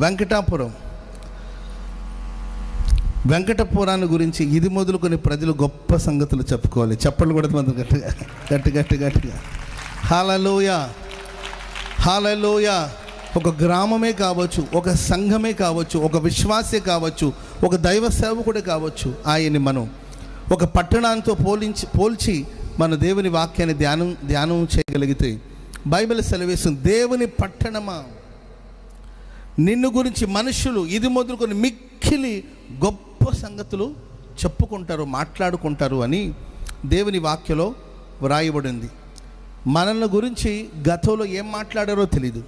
వెంకటాపురం. వెంకటపురాన్ని గురించి ఇది మొదలుకొని ప్రజలు గొప్ప సంగతులు చెప్పుకోవాలి. చెప్పలు కూడా మంది గట్టిగా గట్టి గట్టి గట్టిగా. హాలలోయ హాలలోయ. ఒక గ్రామమే కావచ్చు ఒక సంఘమే కావచ్చు ఒక విశ్వాసే కావచ్చు ఒక దైవ సేవకుడే కావచ్చు ఆయన్ని మనం ఒక పట్టణాంతో పోలించి పోల్చి మన దేవుని వాక్యాన్ని ధ్యానం ధ్యానం చేయగలిగితే బైబిల్ సెలవేస్తుంది. దేవుని పట్టణమా? నిన్ను గురించి మనుషులు ఇది మొదలుకొని మిక్కిలి గొప్ప సంగతులు చెప్పుకుంటారు మాట్లాడుకుంటారు అని దేవుని వాక్యలో వ్రాయబడింది. మనల్ని గురించి గతంలో ఏం మాట్లాడారో తెలీదు.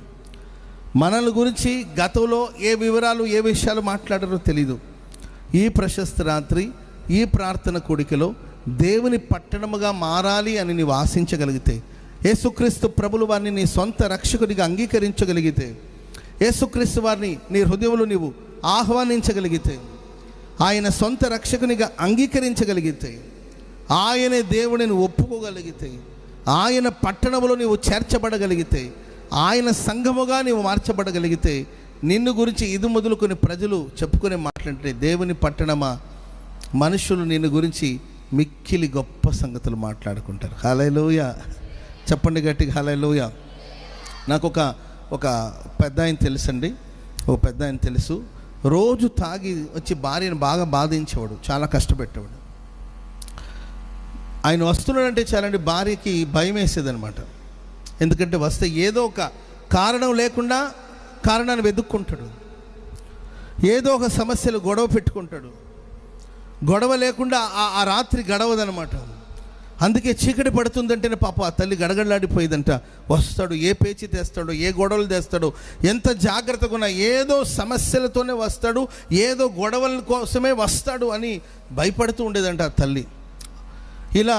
మనల్ని గురించి గతంలో ఏ వివరాలు ఏ విషయాలు మాట్లాడారో తెలీదు. ఈ ప్రశస్త రాత్రి ఈ ప్రార్థన కోడికలో దేవుని పట్టణముగా మారాలి అని నీవు ఆశించగలిగితే యేసుక్రీస్తు ప్రభులు వారిని నీ సొంత రక్షకుడిగా అంగీకరించగలిగితే యేసుక్రీస్తు వారిని నీ హృదయంలో నీవు ఆహ్వానించగలిగితే ఆయన సొంత రక్షకునిగా అంగీకరించగలిగితే ఆయనే దేవుడిని ఒప్పుకోగలిగితే ఆయన పట్టణములో నీవు చేర్చబడగలిగితే ఆయన సంఘముగా నీవు మార్చబడగలిగితే నిన్ను గురించి ఇది మొదలుకొని ప్రజలు చెప్పుకునే మాట్లాడితే దేవుని పట్టణమా మనుషులు నిన్ను గురించి మిక్కిలి గొప్ప సంగతులు మాట్లాడుకుంటారు. హలలోయ చెప్పండి గట్టిగా హలలోయ నాకు ఒక ఒక పెద్ద ఆయన తెలుసండి. ఒక పెద్ద ఆయన తెలుసు. రోజు తాగి వచ్చి భార్యను బాగా బాధించేవాడు చాలా కష్టపెట్టేవాడు. ఆయన వస్తున్నాడంటే చాలండి భార్యకి భయం వేసేదనమాట ఎందుకంటే వస్తే ఏదో ఒక కారణం లేకుండా కారణాన్ని వెతుక్కుంటాడు. ఏదో ఒక సమస్యలు గొడవ పెట్టుకుంటాడు. గొడవ లేకుండా ఆ ఆ రాత్రి గడవదనమాట అందుకే చీకటి పడుతుందంటేనే పాప ఆ తల్లి గడగడలాడిపోయిందంట. వస్తాడు ఏ పేచి తెస్తాడు ఏ గొడవలు తెస్తాడు ఎంత జాగ్రత్తగా ఉన్నా ఏదో సమస్యలతోనే వస్తాడు ఏదో గొడవల కోసమే వస్తాడు అని భయపడుతూ ఉండేదంట ఆ తల్లి. ఇలా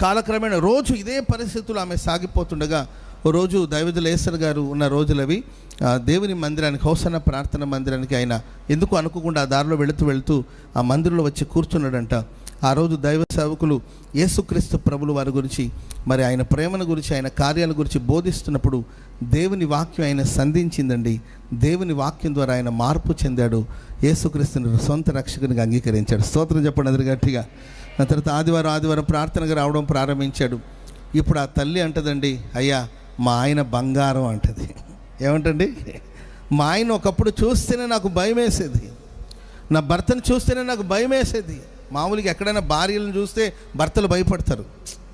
కాలక్రమేణా రోజు ఇదే పరిస్థితులు ఆమె సాగిపోతుండగా ఓ రోజు దైవజులేశ్వర్ గారు ఉన్న రోజులవి ఆ దేవుని మందిరానికి హౌసన్న ప్రార్థన మందిరానికి ఆయన ఎందుకు అనుకోకుండా ఆ దారిలో వెళుతూ వెళుతూ ఆ మందిరంలో వచ్చి కూర్చున్నాడంట. ఆ రోజు దైవ సేవకులు యేసుక్రీస్తు ప్రభులు వారి గురించి మరి ఆయన ప్రేమను గురించి ఆయన కార్యాల గురించి బోధిస్తున్నప్పుడు దేవుని వాక్యం ఆయన సంధించిందండి. దేవుని వాక్యం ద్వారా ఆయన మార్పు చెందాడు. యేసుక్రీస్తుని సొంత రక్షకునిగా అంగీకరించాడు. స్తోత్రం చెప్పండి అందరి గట్టిగా. ఆ తర్వాత ఆదివారం ఆదివారం ప్రార్థనగా రావడం ప్రారంభించాడు. ఇప్పుడు ఆ తల్లి అంటదండి అయ్యా మా ఆయన బంగారం అంటది. ఏమంటండి? మా ఆయన ఒకప్పుడు చూస్తేనే నాకు భయం వేసేది నా భర్తను చూస్తేనే నాకు భయం వేసేది మామూలుగా ఎక్కడైనా భార్యలను చూస్తే భర్తలు భయపడతారు.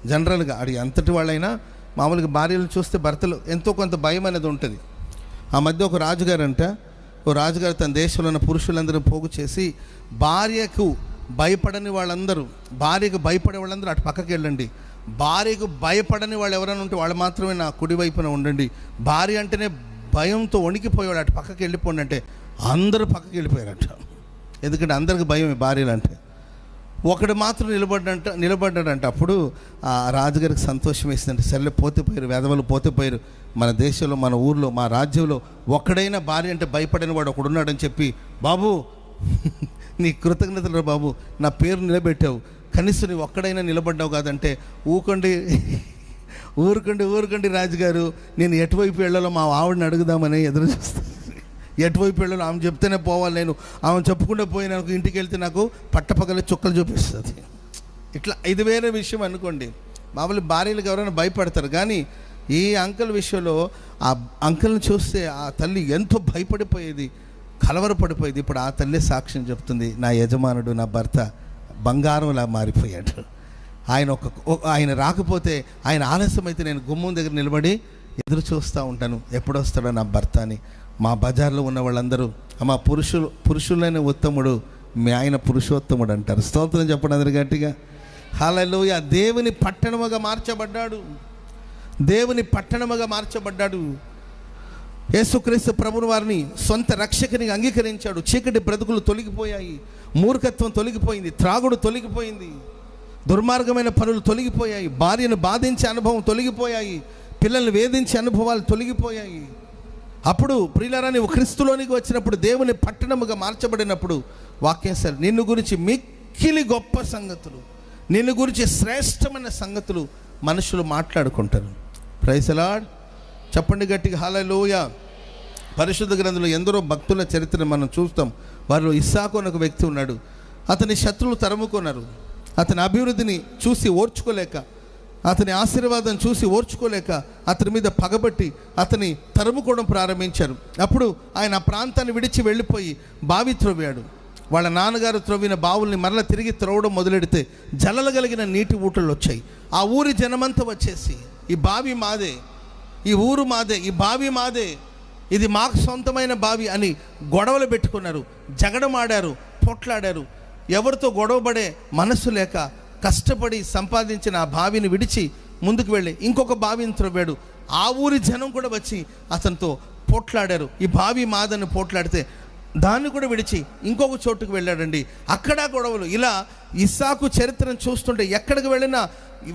జనరల్గా అది అంతటి వాళ్ళైనా మామూలుగా భార్యలను చూస్తే భర్తలు ఎంతో కొంత భయం అనేది ఉంటుంది. ఆ మధ్య ఒక రాజుగారు అంట ఓ రాజుగారు తన దేశంలో ఉన్న పురుషులందరూ పోగు చేసి భార్యకు భయపడని వాళ్ళందరూ భార్యకు భయపడే వాళ్ళందరూ అటు పక్కకి వెళ్ళండి. భార్యకు భయపడని వాళ్ళు ఎవరైనా ఉంటే వాళ్ళు మాత్రమే నా కుడి వైపున ఉండండి. భార్య అంటేనే భయంతో వణికిపోయేవాడు అటు పక్కకి వెళ్ళిపోండి అంటే అందరూ పక్కకి వెళ్ళిపోయారట. ఎందుకంటే అందరికి భయం భార్యలు అంటే ఒకడు మాత్రం నిలబడ్డంట నిలబడ్డాడంట. అప్పుడు ఆ రాజుగారికి సంతోషం వేసిందంటే. సర్లే పోతే పోయారు వేదవలు పోతే పోయారు. మన దేశంలో మన ఊర్లో మా రాజ్యంలో ఒక్కడైనా భార్య అంటే భయపడిన వాడు ఒకడు ఉన్నాడని చెప్పి బాబు నీ కృతజ్ఞతలు బాబు. నా పేరు నిలబెట్టావు. కనీసం నీ ఒక్కడైనా నిలబడ్డావు కాదంటే ఊకండి ఊరుకండి ఊరుకండి రాజుగారు. నేను ఎటువైపు వెళ్ళాలో మా ఆవిడని అడుగుదామని ఎదురు చూస్తాను ఎటువైపు వెళ్ళను ఆమె చెప్తేనే పోవాలి నేను. ఆమె చెప్పుకుంటూ పోయి నాకు ఇంటికి వెళ్తే నాకు పట్టపగల చుక్కలు చూపిస్తుంది. ఇట్లా ఇది వేరే విషయం అనుకోండి. మామూలు భార్యలకు ఎవరైనా భయపడతారు. కానీ ఈ అంకుల్ విషయంలో ఆ అంకుల్ని చూస్తే ఆ తల్లి ఎంతో భయపడిపోయేది కలవరపడిపోయేది. ఇప్పుడు ఆ తల్లి సాక్ష్యం చెప్తుంది నా యజమానుడు నా భర్త బంగారంలా మారిపోయాడు. ఆయన ఒక ఆయన రాకపోతే ఆయన ఆలస్యమైతే నేను గుమ్మం దగ్గర నిలబడి ఎదురు చూస్తూ ఉంటాను. ఎప్పుడొస్తాడో నా భర్త అని. మా బజార్లో ఉన్న వాళ్ళందరూ మా పురుషులు పురుషులైన ఉత్తముడు మీ ఆయన పురుషోత్తముడు అంటారు. స్తోత్రం చెప్పండి అందరు గట్టిగా. హాలలోయ దేవుని పట్టణముగా మార్చబడ్డాడు. దేవుని పట్టణముగా మార్చబడ్డాడు. యేసుక్రీస్తు ప్రభుని వారిని సొంత రక్షకునిగా అంగీకరించాడు. చీకటి బ్రతుకులు తొలగిపోయాయి. మూర్ఖత్వం తొలగిపోయింది. త్రాగుడు తొలగిపోయింది. దుర్మార్గమైన పనులు తొలగిపోయాయి. భార్యను బాధించే అనుభవం తొలగిపోయాయి. పిల్లల్ని వేధించే అనుభవాలు తొలగిపోయాయి. అప్పుడు ప్రియులరా నువ్వు క్రీస్తులోనికి వచ్చినప్పుడు దేవుని పట్టణముగా మార్చబడినప్పుడు వాక్యం నిన్ను గురించి మిక్కిలి గొప్ప సంగతులు నిన్ను గురించి శ్రేష్టమైన సంగతులు మనుషులు మాట్లాడుకుంటారు. ప్రైసలాడ్ చెప్పండి గట్టిగా హాలలోయ పరిశుద్ధ గ్రంథంలో ఎందరో భక్తుల చరిత్రను మనం చూస్తాం. వారిలో ఇస్సాకు అని ఒక వ్యక్తి ఉన్నాడు. అతని శత్రువులు తరుముకున్నారు. అతని అభివృద్ధిని చూసి ఓర్చుకోలేక అతని ఆశీర్వాదం చూసి ఓర్చుకోలేక అతని మీద పగబట్టి అతని తరుముకోవడం ప్రారంభించారు. అప్పుడు ఆయన ఆ ప్రాంతాన్ని విడిచి వెళ్ళిపోయి బావి త్రవ్వాడు. వాళ్ళ నాన్నగారు త్రవ్విన బావుల్ని మరల తిరిగి త్రవ్వడం మొదలెడితే జలలు కలిగిన నీటి ఊటలు వచ్చాయి. ఆ ఊరి జనమంతా వచ్చేసి ఈ బావి మాదే ఈ ఊరు మాదే ఈ బావి మాదే ఇది మాకు సొంతమైన బావి అని గొడవలు పెట్టుకున్నారు. జగడమాడారు పొట్లాడారు. ఎవరితో గొడవపడే మనస్సు లేక కష్టపడి సంపాదించిన ఆ బావిని విడిచి ముందుకు వెళ్ళి ఇంకొక బావిని త్రవ్వాడు. ఆ ఊరి జనం కూడా వచ్చి అతనితో పోట్లాడారు. ఈ బావి మాదని పోట్లాడితే దాన్ని కూడా విడిచి ఇంకొక చోటుకు వెళ్ళాడండి. అక్కడ గొడవలు. ఇలా ఇస్సాకు చరిత్రను చూస్తుంటే ఎక్కడికి వెళ్ళినా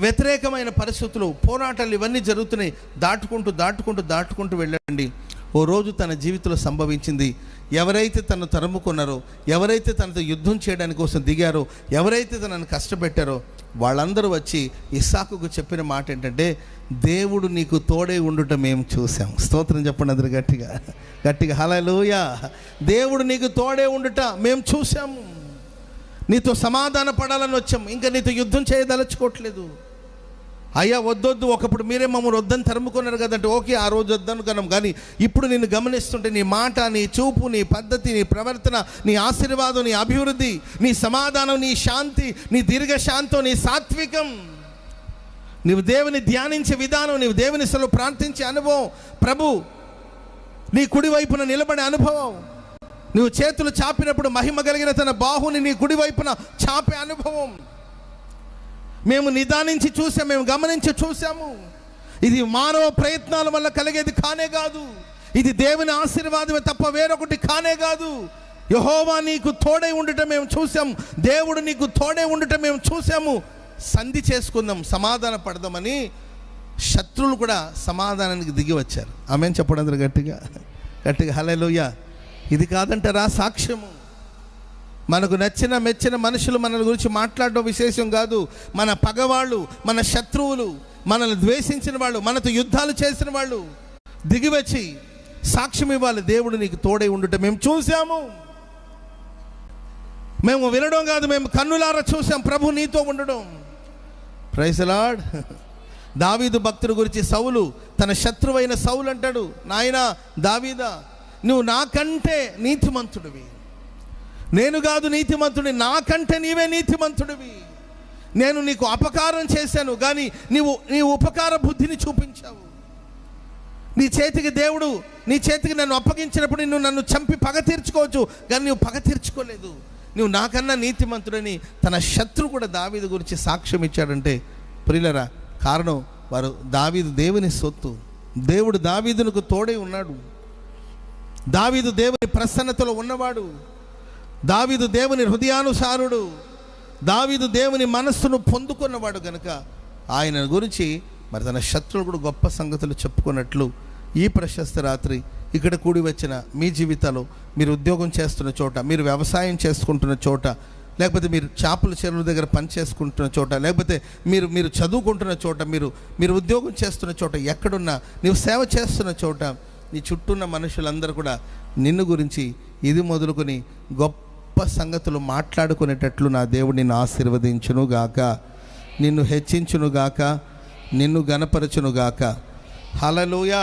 వ్యతిరేకమైన పరిస్థితులు పోరాటాలు ఇవన్నీ జరుగుతున్నాయి. దాటుకుంటూ దాటుకుంటూ దాటుకుంటూ వెళ్ళాడండి ఓ రోజు తన జీవితంలో సంభవించింది. ఎవరైతే తను తరుముకున్నారో ఎవరైతే తనతో యుద్ధం చేయడానికి కోసం దిగారో ఎవరైతే తనను కష్టపెట్టారో వాళ్ళందరూ వచ్చి ఇస్సాకుకు చెప్పిన మాట ఏంటంటే దేవుడు నీకు తోడే ఉండుట మేము చూసాం స్తోత్రం చెప్పండి అందరు గట్టిగా. గట్టిగా. హలలోయా దేవుడు నీకు తోడే ఉండుట మేము చూసాము నీతో సమాధాన పడాలని వచ్చాం. ఇంకా నీతో యుద్ధం చేయదలుచుకోవట్లేదు. అయ్యా వద్దొద్దు ఒకప్పుడు మీరే మమ్మల్ని వద్దని తరుముకున్నారు కదంటే ఓకే ఆ రోజు వద్దను కనం కానీ ఇప్పుడు నేను గమనిస్తుంటే నీ మాట నీ చూపు నీ పద్ధతి నీ ప్రవర్తన నీ ఆశీర్వాదం నీ అభివృద్ధి నీ సమాధానం నీ శాంతి నీ దీర్ఘశాంతం నీ సాత్వికం. నీవు దేవుని ధ్యానించే విధానం నీవు దేవుని సెలవు ప్రార్థించే అనుభవం. ప్రభు నీ కుడివైపున నిలబడే అనుభవం. నువ్వు చేతులు చాపినప్పుడు మహిమ కలిగిన తన బాహుని నీ కుడివైపున చాపే అనుభవం. మేము నిదానించి చూసాం మేము గమనించి చూసాము. ఇది మానవ ప్రయత్నాల వల్ల కలిగేది కానే కాదు. ఇది దేవుని ఆశీర్వాదమే తప్ప వేరొకటి కానే కాదు. యహోవా నీకు తోడై ఉండటం మేము చూసాం దేవుడు నీకు తోడై ఉండటం మేము చూసాము. సంధి చేసుకుందాం సమాధాన పడదామని శత్రువులు కూడా సమాధానానికి దిగి వచ్చారు. ఆమెను చెప్పడం గట్టిగా గట్టిగా. గట్టిగా హలోయ ఇది కాదంటారా సాక్ష్యము? మనకు నచ్చిన మెచ్చిన మనుషులు మన గురించి మాట్లాడడం విశేషం కాదు. మన పగవాళ్ళు మన శత్రువులు మనల్ని ద్వేషించిన వాళ్ళు మనతో యుద్ధాలు చేసిన వాళ్ళు. దిగివచ్చి సాక్ష్యం ఇవ్వాలి. దేవుడు నీకు తోడై ఉండుట మేము చూసాము మేము వినడం కాదు మేము కన్నులారా చూసాం ప్రభు నీతో ఉండడం. ప్రైసలాడ్ దావీదు భక్తుడి గురించి సౌలు తన శత్రువైన సౌలు అంటాడు. నాయన దావీదా నువ్వు నాకంటే నీతిమంతుడివి. నేను కాదు నీతిమంతుడి నాకంటే నీవే నీతిమంతుడివి. నేను నీకు అపకారం చేశాను కానీ నీవు నీ ఉపకార బుద్ధిని చూపించావు. నీ చేతికి దేవుడు నీ చేతికి నన్ను అప్పగించినప్పుడు నువ్వు నన్ను చంపి పగ తీర్చుకోవచ్చు కానీ నువ్వు పగ తీర్చుకోలేదు. నువ్వు నాకన్నా నీతిమంతుడని తన శత్రు కూడా దావీదు గురించి సాక్ష్యం ఇచ్చాడంటే ప్రియులరా కారణం వారు దావీదు దేవుని సొత్తు. దేవుడు దావీదునకు తోడై ఉన్నాడు. దావీదు దేవుని ప్రసన్నతలో ఉన్నవాడు. దావీదు దేవుని హృదయానుసారుడు దావీదు దేవుని మనస్సును పొందుకున్నవాడు గనుక ఆయన గురించి మరి తన శత్రువులు కూడా గొప్ప సంగతులు చెప్పుకున్నట్లు ఈ ప్రశస్త రాత్రి ఇక్కడ కూడి వచ్చిన మీ జీవితాలు మీరు ఉద్యోగం చేస్తున్న చోట మీరు వ్యవసాయం చేసుకుంటున్న చోట లేకపోతే మీరు చేపల చెరువుల దగ్గర పని చేసుకుంటున్న చోట లేకపోతే మీరు మీరు చదువుకుంటున్న చోట మీరు మీరు ఉద్యోగం చేస్తున్న చోట ఎక్కడున్నా నీవు సేవ చేస్తున్న చోట నీ చుట్టూ ఉన్న మనుషులందరూ కూడా నిన్ను గురించి ఇది మొదలుకొని గొప్ప గొప్ప సంగతులు మాట్లాడుకునేటట్లు నా దేవుడు నిన్ను ఆశీర్వదించును గాక నిన్ను హెచ్చించును గాక నిన్ను గనపరచును గాక హలలోయ